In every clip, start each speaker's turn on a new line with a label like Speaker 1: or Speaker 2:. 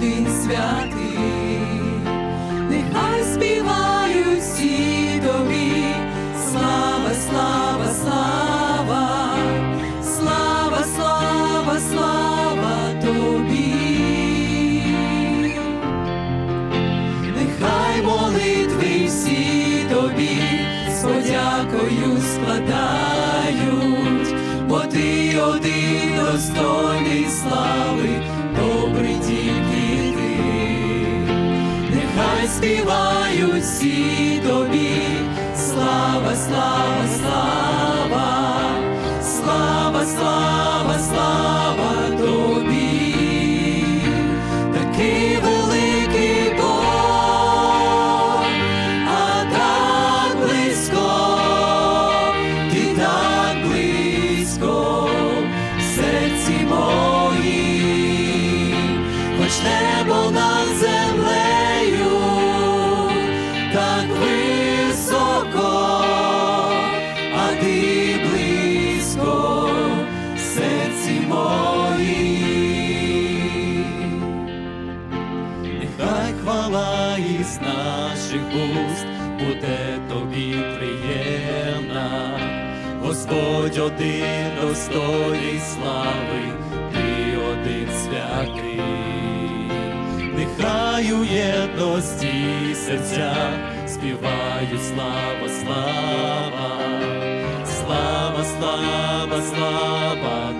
Speaker 1: один святий, нехай співають всі тобі, слава, слава, слава, слава, слава, слава тобі. Нехай молитви всі тобі з подякою складають, бо ти один достойний слави, співають всі тобі, слава, слава, слава, слава, слава, слава тобі, такий великий Бог, а так близько, ти близько, серці моїм, хоч небо над землею, із наших уст буде тобі приємна, Господь один достойний слави, ти один святий, нехай у єдності серця співають слава, слава, слава, слава, слава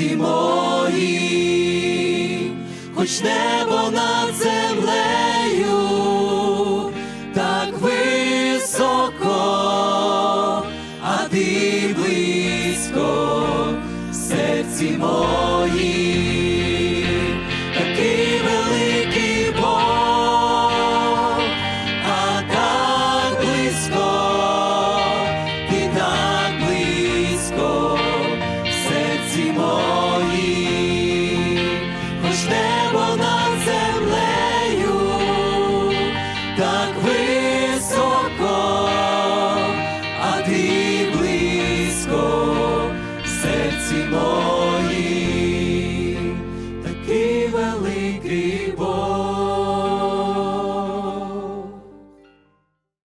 Speaker 1: серці мої, хоч небо над землею, так високо, а ти близько, серці моїм. високо, а ти близько в серці моє.